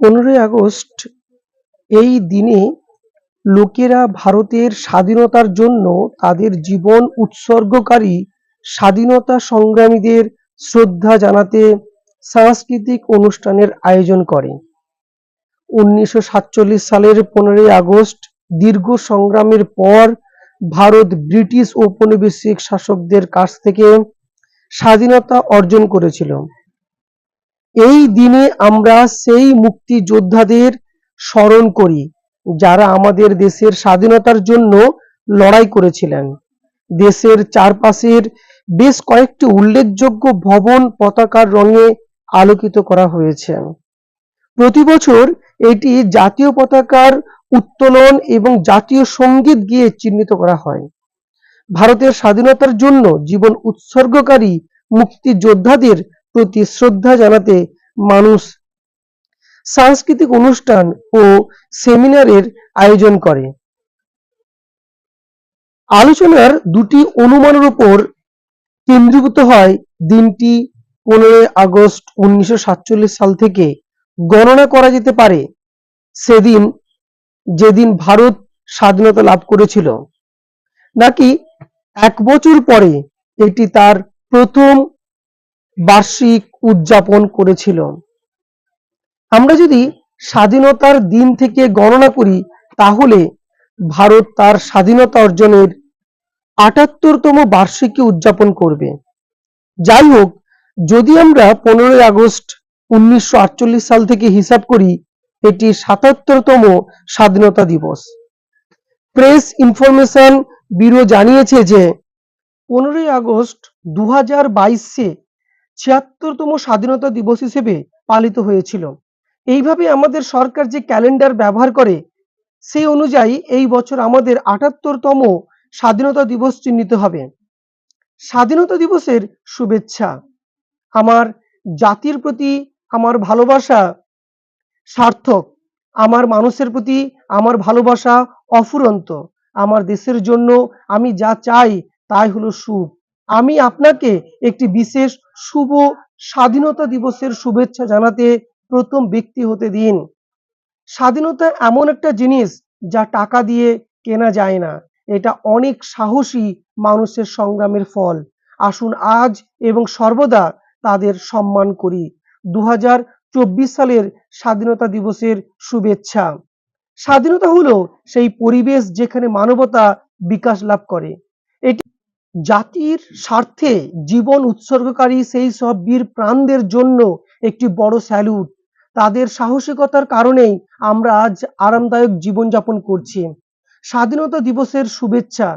পনেরোই আগস্ট এই দিনে লোকেরা ভারতের স্বাধীনতার জন্য তাদের জীবন উৎসর্গকারী স্বাধীনতা সংগ্রামীদের শ্রদ্ধা জানাতে সাংস্কৃতিক অনুষ্ঠানের আয়োজন করে। উনিশশো সাতচল্লিশ সালের পনেরোই আগস্ট দীর্ঘ সংগ্রামের পর ভারত ব্রিটিশ ঔপনিবেশিক শাসকদের কাছ থেকে স্বাধীনতা অর্জন করেছিল। এই দিনে আমরা সেই মুক্তিযোদ্ধাদের স্মরণ করি, যারা আমাদের দেশের স্বাধীনতার জন্য লড়াই করেছিলেন। দেশের চারপাশের বেশ কয়েকটি উল্লেখযোগ্য ভবন পতাকার রঙে আলোকিত করা হয়েছে। প্রতি বছর এটি জাতীয় পতাকার উত্তোলন এবং জাতীয় সংগীত গিয়ে চিহ্নিত করা হয়। ভারতের স্বাধীনতার জন্য জীবন উৎসর্গকারী মুক্তিযোদ্ধাদের প্রতি শ্রদ্ধা জানাতে মানুষ সাংস্কৃতিক অনুষ্ঠান ও সেমিনারের আয়োজন করে। আলোচনার দুটি অনুমানের উপর কেন্দ্রীভূত হয় দিনটি পনেরোই আগস্ট উনিশশো সাতচল্লিশ সাল থেকে। গণনা করা যেতে পারে সেদিন যেদিন ভারত স্বাধীনতা লাভ করেছিল। নাকি এক বছর পরে এটি তার প্রথম বার্ষিক উদযাপন করেছিল। আমরা যদি স্বাধীনতার দিন থেকে গণনা করি, তাহলে ভারত তার স্বাধীনতা অর্জনের আটাত্তরতম বার্ষিকী উদযাপন করবে। যাই হোক, যদি আমরা পনেরোই আগস্ট উনিশশো আটচল্লিশ সাল থেকে হিসাব করি, এটি সাতাত্তরতম স্বাধীনতা দিবস। প্রেস ইনফরমেশন ব্যুরো জানিয়েছে যে, পনেরোই আগস্ট দু হাজার বাইশে ছিয়াত্তরতম স্বাধীনতা দিবস হিসেবে পালিত হয়েছিল। এইভাবে আমাদের সরকার যে ক্যালেন্ডার ব্যবহার করে, সেই অনুযায়ী এই বছর আমাদের আটাত্তরতম স্বাধীনতা দিবস চিহ্নিত হবে। স্বাধীনতা দিবসের শুভেচ্ছা। আমার জাতির প্রতি আমার ভালোবাসা সার্থক। আমার মানুষের প্রতি আমার ভালোবাসা অফুরন্ত। আমার দেশের জন্য আমি যা চাই তাই হলো সুখ। আমি আপনাকে একটি বিশেষ শুভ স্বাধীনতা দিবসের শুভেচ্ছা জানাতে প্রথম ব্যক্তি হতে দিন। স্বাধীনতা এমন একটা জিনিস যা টাকা দিয়ে কেনা যায় না। এটা অনেক সাহসী মানুষের সংগ্রামের ফল। আসুন আজ এবং সর্বদা তাদের সম্মান করি। দু সালের স্বাধীনতা দিবসের শুভেচ্ছা। স্বাধীনতা হলো সেই পরিবেশ যেখানে মানবতা বিকাশ লাভ করে। জাতির স্বার্থে জীবন উৎসর্গকারী সেই সব বীর প্রাণদের জন্য একটি বড় স্যালুট তাদের সাহসিকতার কারণেই আমরা আজ আরামদায়ক জীবনযাপন করছি। স্বাধীনতা দিবসের শুভেচ্ছা।